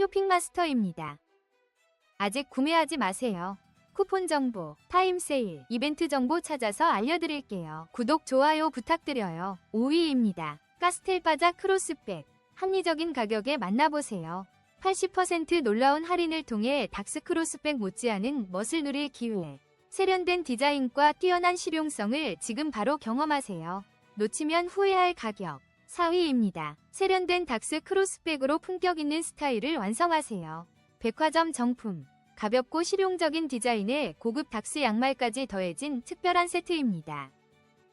쇼핑마스터입니다. 아직 구매하지 마세요. 쿠폰 정보, 타임 세일, 이벤트 정보 찾아서 알려드릴게요. 구독, 좋아요 부탁드려요. 5위입니다. 카스텔바자 크로스백. 합리적인 가격에 만나보세요. 80% 놀라운 할인을 통해 닥스 크로스백 못지않은 멋을 누릴 기회. 세련된 디자인과 뛰어난 실용성을 지금 바로 경험하세요. 놓치면 후회할 가격. 4위입니다. 세련된 닥스 크로스백으로 품격 있는 스타일을 완성하세요. 백화점 정품. 가볍고 실용적인 디자인에 고급 닥스 양말까지 더해진 특별한 세트입니다.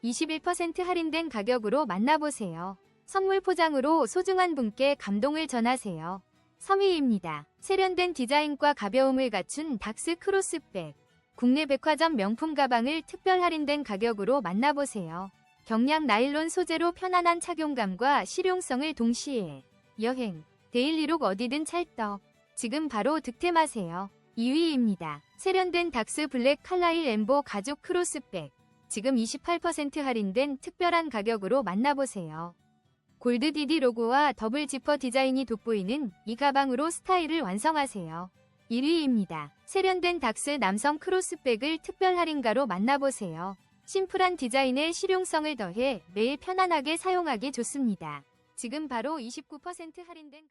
21% 할인된 가격으로 만나보세요. 선물 포장으로 소중한 분께 감동을 전하세요. 3위입니다. 세련된 디자인과 가벼움을 갖춘 닥스 크로스백. 국내 백화점 명품 가방을 특별 할인된 가격으로 만나보세요. 경량 나일론 소재로 편안한 착용감과 실용성을 동시에 여행, 데일리룩 어디든 찰떡. 지금 바로 득템하세요. 2위입니다. 세련된 닥스 블랙 칼라일 엠보 가죽 크로스백. 지금 28% 할인된 특별한 가격으로 만나보세요. 골드 디디 로고와 더블 지퍼 디자인이 돋보이는 이 가방으로 스타일을 완성하세요. 1위입니다. 세련된 닥스 남성 크로스백을 특별 할인가로 만나보세요. 심플한 디자인에 실용성을 더해 매일 편안하게 사용하기 좋습니다. 지금 바로 29% 할인된